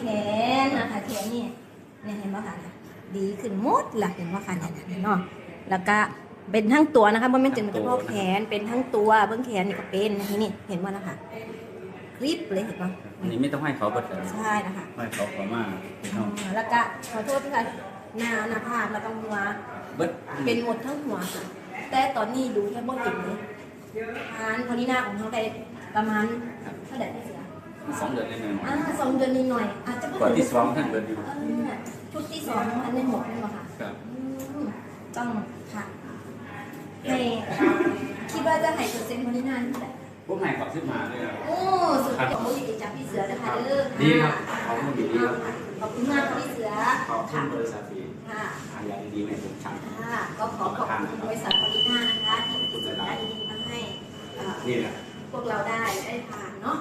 แขนนะคะแขนนี่เนี่ยเห็นไหมคะเนี่ยดีขึ้นหมดละเห็นไหมคะเนี่ยเนี่ยเนาะแล้วก็เป็นทั้งตัวนะคะมันไม่ถึงเฉพาะแขนเป็นทั้งตัวเบื้องแขนนี่ก็เป็นนะคะนี่เห็นว่านะคะคลิปเลยเห็นไหมอันนี้ไม่ต้องให้เขาเบิดเลยใช่นะคะให้เขาเขามาอ่าแล้วก็ขอโทษที่ค่ะหน้าหน้าผากแล้วก็หัวเบิดเป็นหมดทั้งหัวค่ะแต่ตอนนี้ดูแค่บ่เห็นเลยทานพอนีหน้าของเขาได้ประมาณเท่าไหร่เสีย สองเดือนได้หน่อยอ่าสองเดือนนิดหน่อยอาจจะๆก่อนที่สองท่านเบิดอยู่เออชุดที่สองมันได้หมดเลยเหรอคะครับอืมต้องค่ะให้คิดว่าจะให้เปอร์เซ็นต์พอนีหน้าเท่าไหร่พวกนายขอขึ้นมาด้วยครับโอ้สุดยอดโอ้ยจากพี่เสือนะคะเด้อค่ะดีครับขอบคุณดีครับขอบคุณมากค่ะพี่เสือขอบคุณค่ะบริษัทที่ค่ะอาญาดีๆในทุกชั้นค่ะก็ขอขอบคุณบริษัทพอลิน่านะคะที่มีสินค้าดีๆมาให้เอ่อนี่แหละพวกเราได้ได้ทานเนาะ